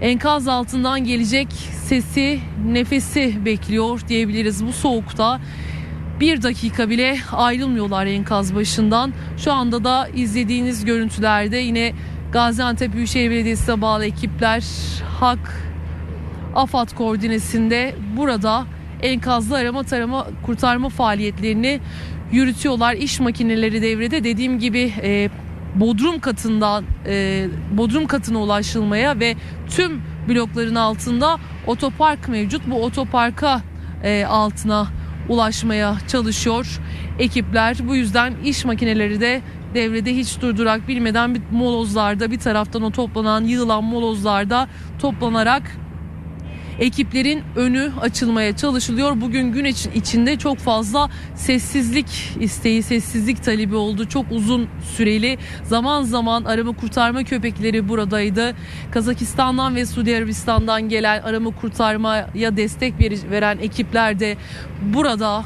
enkaz altından gelecek sesi, nefesi bekliyor diyebiliriz bu soğukta. Bir dakika bile ayrılmıyorlar enkaz başından. Şu anda da izlediğiniz görüntülerde yine Gaziantep Büyükşehir Belediyesi'ne bağlı ekipler HAK AFAD koordinesinde burada enkazlı arama tarama kurtarma faaliyetlerini yürütüyorlar. İş makineleri devrede dediğim gibi e, bodrum katından e, bodrum katına ulaşılmaya ve tüm blokların altında otopark mevcut. Bu otoparka e, altına ulaşmaya çalışıyor ekipler. Bu yüzden iş makineleri de devrede hiç durdurak bilmeden bir molozlarda bir taraftan o toplanan yığılan molozlarda toplanarak ekiplerin önü açılmaya çalışılıyor. Bugün gün için- içinde çok fazla sessizlik isteği, sessizlik talebi oldu. Çok uzun süreli zaman zaman arama kurtarma köpekleri buradaydı. Kazakistan'dan ve Suudi Arabistan'dan gelen arama kurtarmaya destek veren ekipler de burada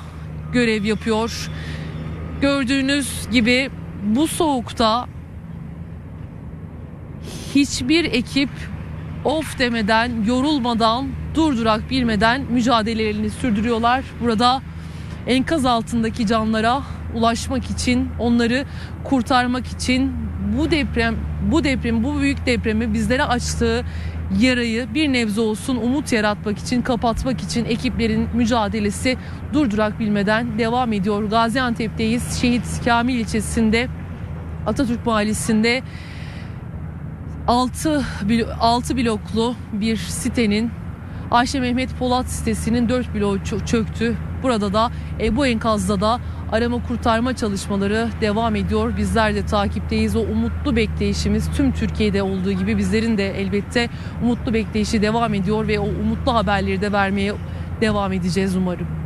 görev yapıyor. Gördüğünüz gibi bu soğukta hiçbir ekip of demeden, yorulmadan, durdurak bilmeden mücadelelerini sürdürüyorlar. Burada enkaz altındaki canlara ulaşmak için, onları kurtarmak için bu deprem, bu deprem, bu büyük depremi bizlere açtığı yarayı bir nebze olsun umut yaratmak için, kapatmak için ekiplerin mücadelesi durdurak bilmeden devam ediyor. Gaziantep'teyiz. Şehit Kamil ilçesinde Atatürk Mahallesi'nde 6, 6 bloklu bir sitenin Ayşe Mehmet Polat sitesinin 4 bloğu çö- çöktü. Burada da e, bu enkazda da arama kurtarma çalışmaları devam ediyor. Bizler de takipteyiz. O umutlu bekleyişimiz tüm Türkiye'de olduğu gibi bizlerin de elbette umutlu bekleyişi devam ediyor ve o umutlu haberleri de vermeye devam edeceğiz umarım.